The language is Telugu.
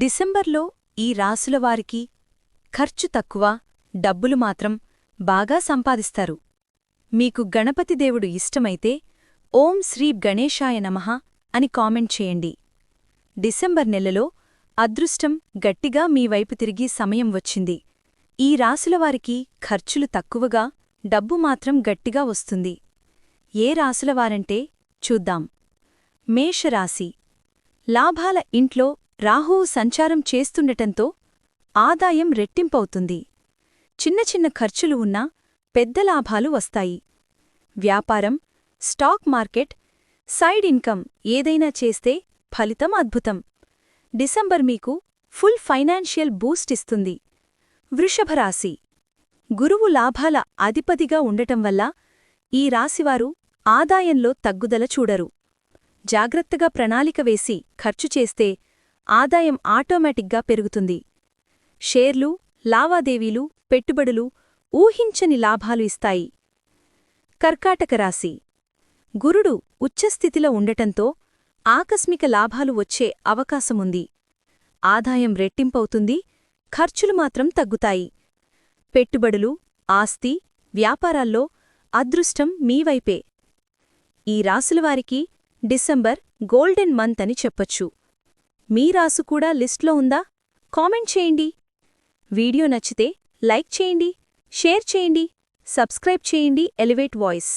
డిసెంబర్లో ఈ రాసులవారికి ఖర్చు తక్కువ డబ్బులు మాత్రం బాగా సంపాదిస్తారు. మీకు గణపతి దేవుడు ఇష్టమైతే ఓం శ్రీ గణేశాయ నమః అని కామెంట్ చేయండి. డిసెంబర్ నెలలో అదృష్టం గట్టిగా మీ వైపు తిరిగి సమయం వచ్చింది. ఈ రాసులవారికి ఖర్చులు తక్కువగా డబ్బు మాత్రం గట్టిగా వస్తుంది. ఏ రాసులవారంటే చూద్దాం. మేషరాశి. లాభాల ఇంట్లో రాహువు సంచారం చేస్తుండటంతో ఆదాయం రెట్టింపవుతుంది. చిన్న చిన్న ఖర్చులు ఉన్నా పెద్ద లాభాలు వస్తాయి. వ్యాపారం స్టాక్ మార్కెట్ సైడ్ ఇన్కమ్ ఏదైనా చేస్తే ఫలితం అద్భుతం. డిసెంబర్ మీకు ఫుల్ ఫైనాన్షియల్ బూస్ట్ ఇస్తుంది. వృషభరాశి గురువు లాభాల అధిపతిగా ఉండటం వల్ల ఈ రాశివారు ఆదాయంలో తగ్గుదల చూడరు. జాగ్రత్తగా ప్రణాళిక వేసి ఖర్చు చేస్తే ఆదాయం ఆటోమేటిక్గా పెరుగుతుంది. షేర్లు లావాదేవీలు పెట్టుబడులు ఊహించని లాభాలు ఇస్తాయి. కర్కాటక రాశి. గురుడు ఉచ్చస్థితిలో ఉండటంతో ఆకస్మిక లాభాలు వచ్చే అవకాశముంది. ఆదాయం రెట్టింపవుతుంది ఖర్చులు మాత్రం తగ్గుతాయి. పెట్టుబడులు ఆస్తి వ్యాపారాల్లో అదృష్టం మీవైపే ఈ రాసులవారికి డిసెంబర్ గోల్డెన్ మంత్ అని చెప్పొచ్చు. మీ రాసు కూడా లిస్ట్లో ఉందా? కామెంట్ చేయండి. వీడియో నచ్చితే లైక్ చేయండి షేర్ చేయండి సబ్స్క్రైబ్ చేయండి ఎలివేట్ వాయిస్.